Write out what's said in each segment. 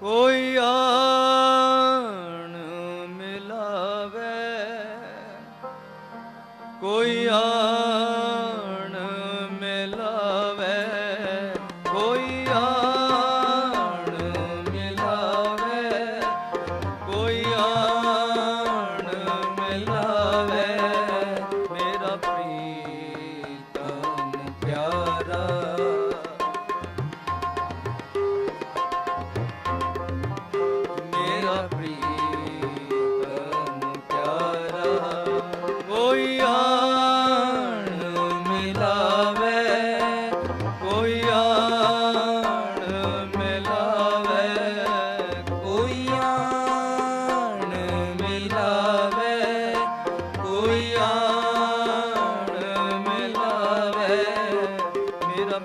ਕੋਈ ਆਣ ਕੋਈ ਆਣ ਮਿਲਾਵੇ ਮੇਰਾ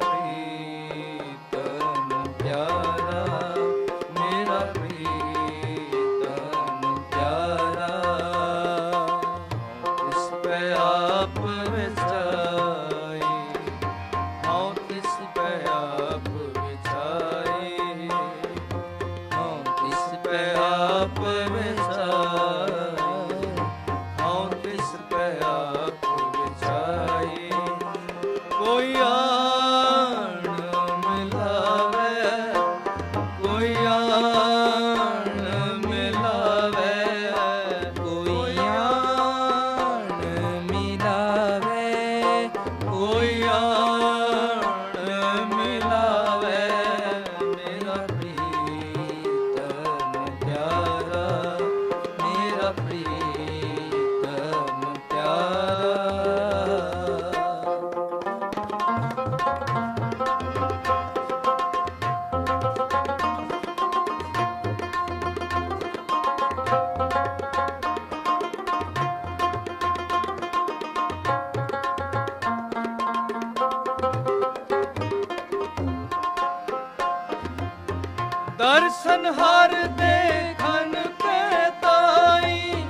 ਦਰਸ਼ਨ ਹਰ ਦੇਖਨ ਕੈ ਤਾਈ,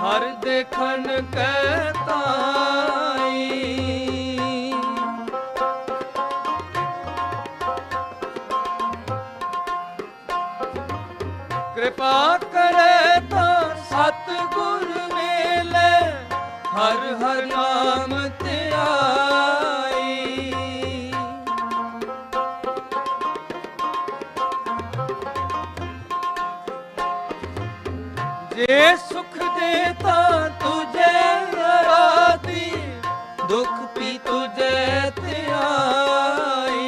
ਹਰ ਦੇਖਨ ਕੈ ਤਾਈ। ਕਿਰਪਾ ਕਰੇ ਤਾਂ ਸਤ ਗੁਰ ਮੇਲੇ, ਹਰ ਹਰ ਨਾਮ ਜੇ ਸੁਖ ਦੇ ਤਾਂ ਤੁਝੇ ਅਰਾਧੀ ਦੁਖ ਪੀ ਤੁਝੇ ਧਿਆਈ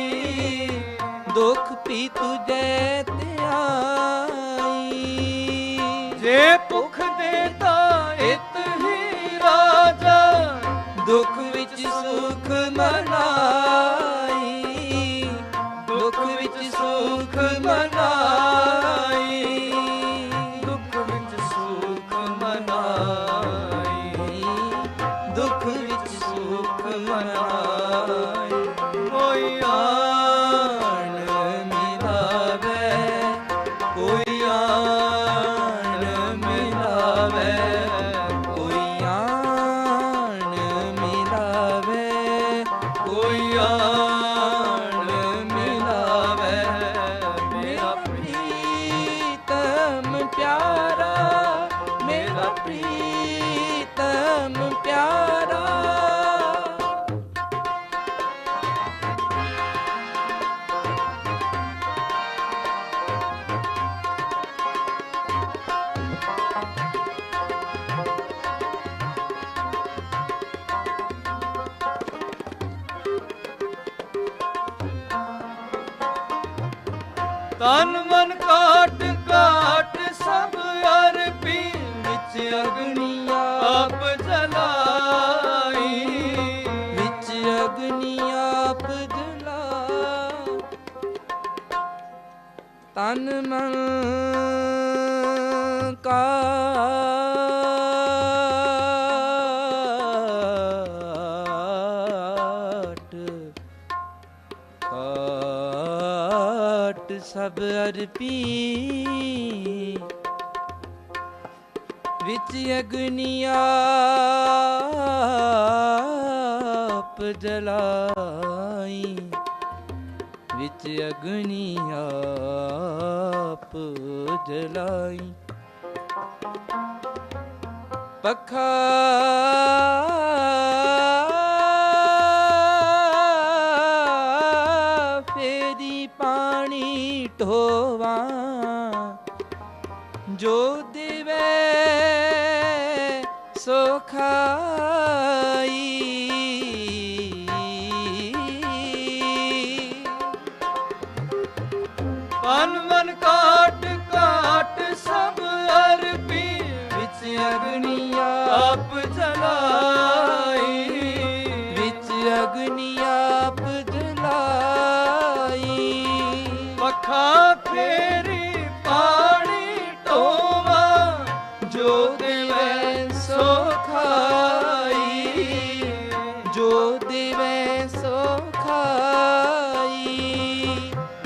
ਦੁਖ ਪੀ ਤੁਝੇ ਧਿਆਈ ਜੇ ਭੁਖ ਦੇ ਤਾਂ ਇਤ ਹੀ ਰਾਜਾ, ਦੁਖ ਵਿੱਚ दुख ਤਨ ਮਨ ਕਾਟ ਕਾਟ ਸਭ ਅਰਪੀ ਵਿੱਚ ਅਗਨੀ ਆਪ ਜਲਾਈ। ਵਿੱਚ ਅਗਨੀ ਆਪ ਜਲਾ। ਤਨ ਮਨ ਸਭ ਅਰਪੀ ਵਿੱਚ ਅਗਨੀ ਆਪ ਜਲਾਈ। ਵਿੱਚ ਅਗਨੀ ਆਪ ਜਲਾਈ। ਪਖਾ ਆਪ ਜਲਾਈ, ਵਿੱਚ ਅਗਨੀ ਆਪ ਜਲਾਈ। ਪੱਖਾ ਫੇਰੀ ਪਾਣੀ ਢੋਵਾ ਜੋ ਦੇਵੇ ਸੋ ਖਾਈ। ਜੋ ਦਿਵੇ ਸੋ ਖਾਈ।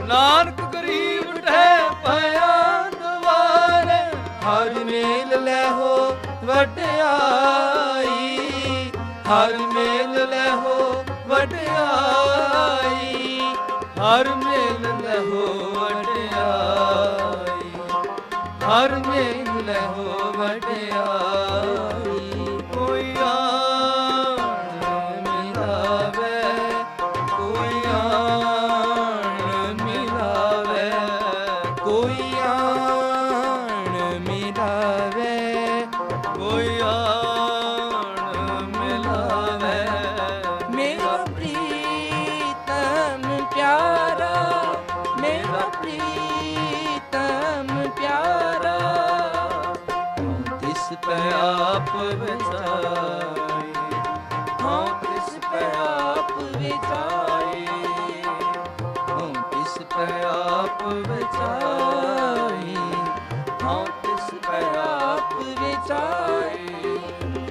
ਨਾਨਕ ਗਰੀਬ ਠਹਿ ਪਿਆ ਦਵਾਰੇ ਹਰ ਮੇਲ ਲੈ ਹੋ ਵਡਿਆਈ ਹਰ ਮੇਲ ਲਹੋ ਹੋ ਵਡਿਆਈ ਹਰ ਮੇਲ ਲਹੋ ਵਡਿਆਈ ਹਰ ਮੇਲ ਲਹੋ ਹੋ ਪੈ ਆਪ ਵਿਚਾਰੇ ਹਉ ਤਿਸ ਪੈ ਆਪ ਵਿਚਾਰੇ ਹਉ ਤਿਸ ਪੈ ਆਪ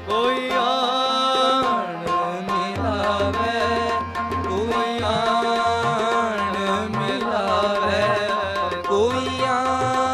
ਕੋਈ ਆਣ ਮਿਲਾਵੇ, ਕੋਈ ਆਣ